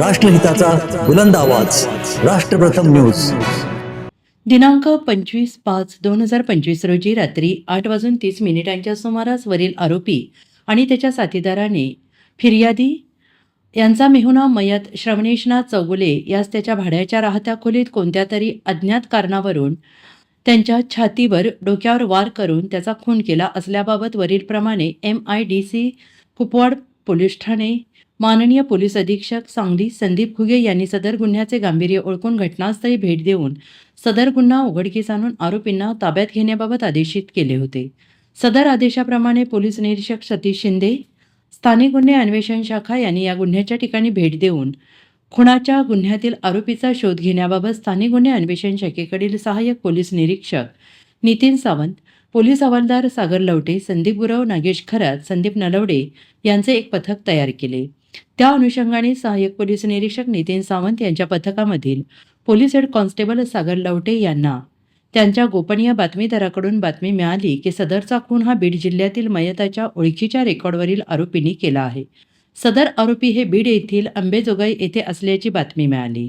राष्ट्रहिताचा बुलंद आवाज. राष्ट्रप्रथम न्यूज. दिनांक पंचवीस पाच दोन हजार पंचवीस रोजी रात्री आठ वाजून तीस मिनिटांच्या सुमारास वरील आरोपी आणि त्याच्या साथीदाराने फिर्यादी यांचा मेहुना मयत श्रवणेशनाथ चौगुले यास त्याच्या भाड्याच्या राहत्या खोलीत कोणत्या तरी अज्ञात कारणावरून त्यांच्या छातीवर डोक्यावर वार करून त्याचा खून केला असल्याबाबत वरीलप्रमाणे M I D C Kupwad police Thane माननीय पोलीस अधीक्षक सांगली संदीप खुगे यांनी सदर गुन्ह्याचे गांभीर्य ओळखून घटनास्थळी भेट देऊन सदर गुन्हा उघडकीस आणून आरोपींना ताब्यात घेण्याबाबत आदेशित केले होते. सदर आदेशाप्रमाणे पोलीस निरीक्षक सतीश शिंदे स्थानिक गुन्हे अन्वेषण शाखा यांनी या गुन्ह्याच्या ठिकाणी भेट देऊन खुणाच्या गुन्ह्यातील आरोपीचा शोध घेण्याबाबत स्थानिक गुन्हे अन्वेषण शाखेकडील सहाय्यक पोलीस निरीक्षक नितीन सावंत पोलीस हवालदार सागर लवटे संदीप गुरव नागेश खरात संदीप नलवडे यांचे एक पथक तयार केले. त्या अनुषंगाने सहाय्यक पोलीस निरीक्षक नितीन सावंत यांच्या पथकामधील police head constable Sagar Lavate यांना त्यांच्या गोपनीय बातमीदाराकडून बातमी मिळाली की सदरचा खून हा बीड जिल्ह्यातील मयताच्या ओळखीच्या रेकॉर्डवरील आरोपींनी केला आहे. सदर आरोपी हे बीड येथील अंबेजोगाई येथे असल्याची बातमी मिळाली.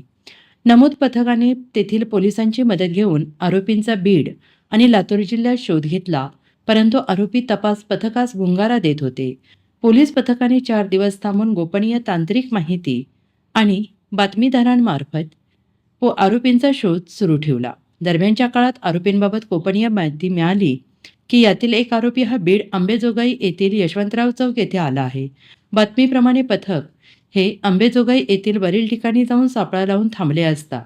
नमूद पथकाने तेथील पोलिसांची मदत घेऊन आरोपींचा बीड आणि लातूर जिल्ह्यात शोध घेतला परंतु आरोपी तपास पथकास गुंगारा देत होते. पोलीस पथकाने चार दिवस थांबून गोपनीय तांत्रिक माहिती आणि बातमीदारांमार्फत व आरोपींचा शोध सुरू ठेवला. दरम्यानच्या काळात आरोपींबाबत गोपनीय माहिती मिळाली की यातील एक आरोपी हा बीड अंबेजोगाई येथील यशवंतराव चौक येथे आला आहे. बातमीप्रमाणे पथक हे अंबेजोगाई येथील वरील ठिकाणी जाऊन सापळा लावून थांबले असता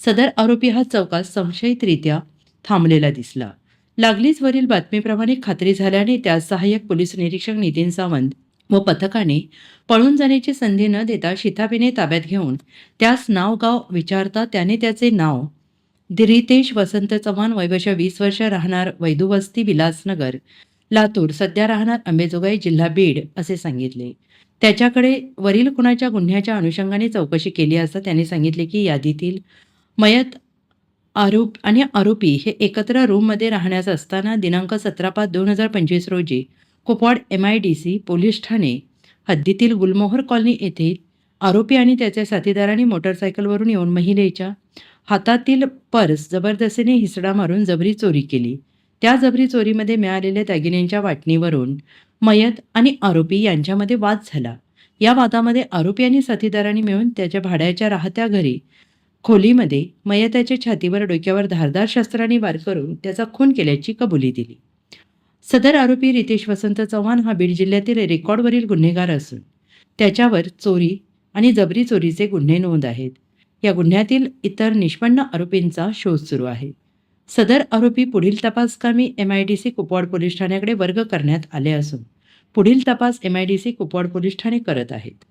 सदर आरोपी हा चौकात संशयितरित्या थांबलेला दिसला. लागलीच वरील बातमीप्रमाणे खात्री झाल्याने त्यास सहाय्यक पोलीस निरीक्षक नितीन सावंत व पथकाने पळून जाण्याची संधी न देता शिताबीने ताब्यात घेऊन त्यास नाव गाव विचारता त्याने त्याचे नाव रितेश वसंत चव्हाण वयवश वीस वर्ष राहणार वैदुवस्ती विलासनगर लातूर सध्या राहणार अंबेजोगाई जिल्हा बीड असे सांगितले. त्याच्याकडे वरील कुणाच्या गुन्ह्याच्या अनुषंगाने चौकशी केली असता त्याने सांगितले की यादीतील मयत आरोप आणि आरोपी हे एकत्र रूममध्ये राहण्यास असताना दिनांक सतरा पाच दोन हजार पंचवीस रोजी Kupwad M I D C police Thane हद्दीतील गुलमोहर कॉलनी येथे आरोपी आणि त्याच्या साथीदारांनी मोटरसायकलवरून येऊन महिलेच्या हातातील पर्स जबरदस्तीने हिसडा मारून जबरी चोरी केली. त्या जबरी चोरीमध्ये मिळालेल्या दागिन्यांच्या वाटणीवरून मयत आणि आरोपी यांच्यामध्ये वाद झाला. या वादामध्ये आरोपी आणि साथीदारांनी मिळून त्याच्या भाड्याच्या राहत्या घरी खोलीमध्ये मयताच्या छातीवर डोक्यावर धारदार शस्त्राने वार करून त्याचा खून केल्याची कबुली दिली. सदर आरोपी रितेश वसंत चव्हाण हा बीड जिल्ह्यातील रेकॉर्डवरील गुन्हेगार असून त्याच्यावर चोरी आणि जबरी चोरीचे गुन्हे नोंद आहेत. या गुन्ह्यातील इतर निष्पन्न आरोपींचा शोध सुरू आहे. सदर आरोपी पुढील तपासकामी M I D C Kupwad police ठाण्याकडे वर्ग करण्यात आले असून पुढील तपास M I D C Kupwad police Thane करत आहेत.